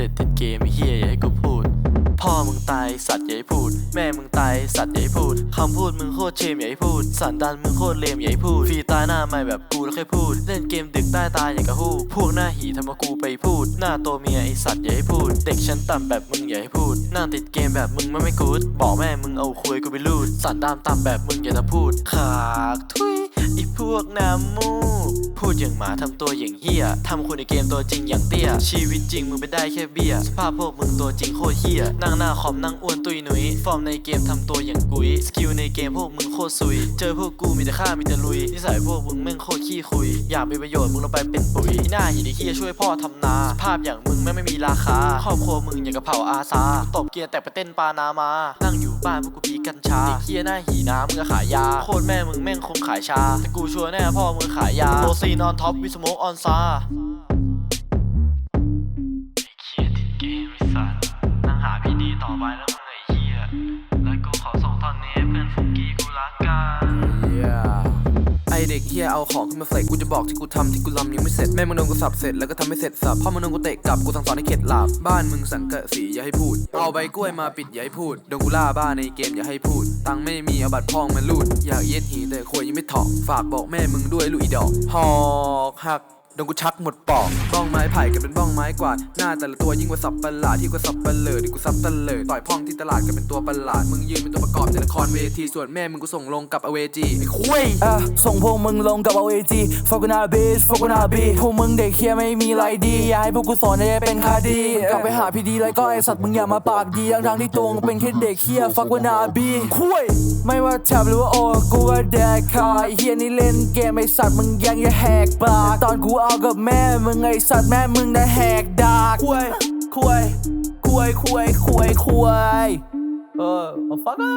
เด็ดติดเกมเฮียอย่าให้กูพูด พ่อมึงตายสัตว์อย่าให้พูด แม่มึงตายสัตว์อย่าให้พูดคำพูดมึงโคตรเชมอย่าให้พูด สันดานมึงโคตรเลมอย่าให้พูดฟีตายหน้าไม่แบบกูแล้วค่อยพูด เล่นเกมดึกใต้ตายอย่างกะฮู้พวกหน้าหีทำมากูไปพูด หน้าตัวเมียไอสัตว์อย่าให้พูด เด็กชั้นต่ำแบบมึงอย่าให้พูดนั่งติดเกมแบบมึงไม่ไม่กูดบอกแม่มึงเอาคุยกูไปลูดสันดานต่ำแบบมึงอย่าทำพูดขากทุย อีพวกน้ำมูกพูดอย่างหมาทำตัวอย่างเฮียทำคนในเกมตัวจริงอย่างเตี้ย ชีวิตจริงมึงเป็นได้แค่เบี้ย สภาพพวกมึงตัวจริงโคตรเฮียนั่งหน้าคอมนั่งอ้วนตุยหนุย ฟอร์มในเกมทำตัวอย่างกุย สกิลในเกมพวกมึงโคตรซุย เจอพวกกูมีแต่ฆ่ามีแต่ลุย นิสัยพวกมึงแม่งโคตรขี้คุย อยากมีประโยชน์มึงลงไปเป็นปุ๋ย หน้าหินไอเฮียช่วยพ่อทำนาสภาพอย่างมึงแม่งไม่มีราคา ครอบครัวมึงอย่างกระเพราอาซาตบเกียร์แต่ไปเต้นปานามา นั่งอยู่บ้านพวกกูพีกัญชาไอเฮียหน้าหีน้ำมึงก็ขายยา โคตรแม่มึงแม่งคงขายชาแต่กูชัวร์แน่พ่อมือขายยาโอซีนอนท็อปวิสโมกออนซาเคียติดเกมไอ้สัตว์นั่งหาพี่ดีต่อไปแล้วมึงไอ้เหี้ย เด็กเฮียเอาของขึ้นมาใส่กูจะบอกที่กูทำที่กูลำยังไม่เสร็จแม่มึงโดนกูสับเสร็จแล้วก็ทำไม่เสร็จสับพ่อมึงโดนกูเตะกลับกูสั่งสอนให้เข็ดหลาบบ้านมึงสังกะสีอย่าให้พูด เอาใบกล้วยมาปิดอย่าให้พูดโดนกูล่าบ้านในเกมอย่าให้พูด ตังไม่มีเอาบัตรพองมาลูดอยากเย็ดหีแต่ควยยังไม่ถอกฝากบอกแม่มึงด้วยลูกอีดอกหอกหัก นกูชักหมดปอกบ้องไม้ไผ่กับเป็นบ้องไม้กวาดหน้าแต่ละตัวยิ่งกว่าสับประหลาดที่กว่าสับประเลิดที่กูสับตะเลิดต่อยพ่องที่ตลาดกันเป็นตัวประหลาดมึงยืนเป็นตัวประกอบในละครเวทีส่วนแม่มึงกูส่งลงกับอเวจีไอ้คุยอะส่งพวกมึงลงกับเอเอจีฟกุนาบีฟกุนาบีพวกมึงเด็กเฮียไม่มีไรดีอย่าให้พวกกูสอนจะเป็นคดีกลับไปหาพี่ดีแล้วก็ไอสัตว์มึงอย่ามาปากดีทั้งที่ตัวมึงเป็นแค่เด็กเฮียฟักวนาบีคุยไม่ว่าแทบหรือว่าโอกูก็แดกคายเฮียนี่เล่นเกมไอสัตว์มึงยังจะแหกปากตอนกูเอากับแม่มึงไอสัตว์แม่มึงน่ะแหกดากคุยคุยคุยคุยคุยคุยเออ motherfucker